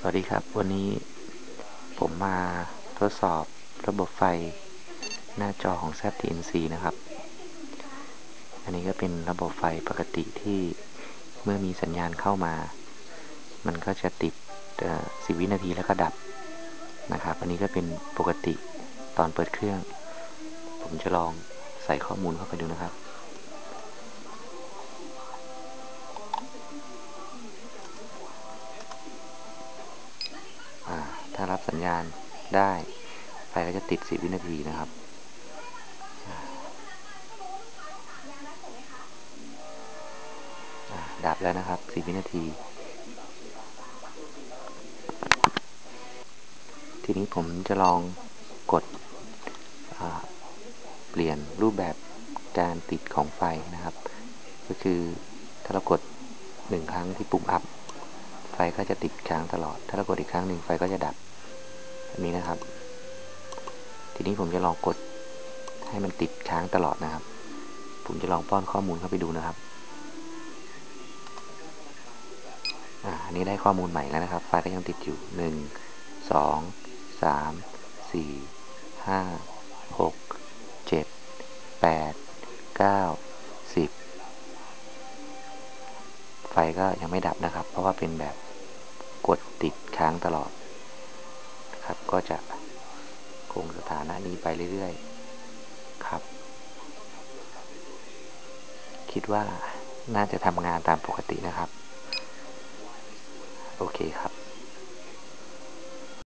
สวัสดีครับ วันนี้ผมมาทดสอบระบบไฟหน้าจอของ ZTNC นะครับ อันนี้ก็เป็นระบบไฟปกติที่เมื่อมีสัญญาณเข้ามา มันก็จะติดสิวินาทีแล้วก็ดับนะครับ อันนี้ก็เป็นปกติตอนเปิดเครื่อง ผมจะลองใส่ข้อมูลเข้าไปดูนะครับ ถ้ารับสัญญาณได้ไฟก็จะติด 10 วินาทีนะครับดับแล้วนะครับ 10 วินาที ทีนี้ผมจะลองกดเปลี่ยนรูปแบบการติดของไฟนะครับ ก็คือถ้าเรากดหนึ่งครั้งที่ปุ่มอัพ ไฟก็จะติดค้างตลอด ถ้าเรากดอีกครั้งหนึ่งไฟก็จะดับ นี้นะครับ ทีนี้ผมจะลองกดให้มันติดค้างตลอดนะครับ ผมจะลองป้อนข้อมูลเข้าไปดูนะครับอ่าอันนี้ได้ข้อมูลใหม่แล้วนะครับ ไฟก็ยังติดอยู่1 2 3 4 5 6 7 8 9 10ไฟก็ยังไม่ดับนะครับ เพราะว่าเป็นแบบกดติดค้างตลอด ครับ ก็จะคงสถานะนี้ไปเรื่อยๆครับ คิดว่าน่าจะทำงานตามปกตินะครับ โอเคครับ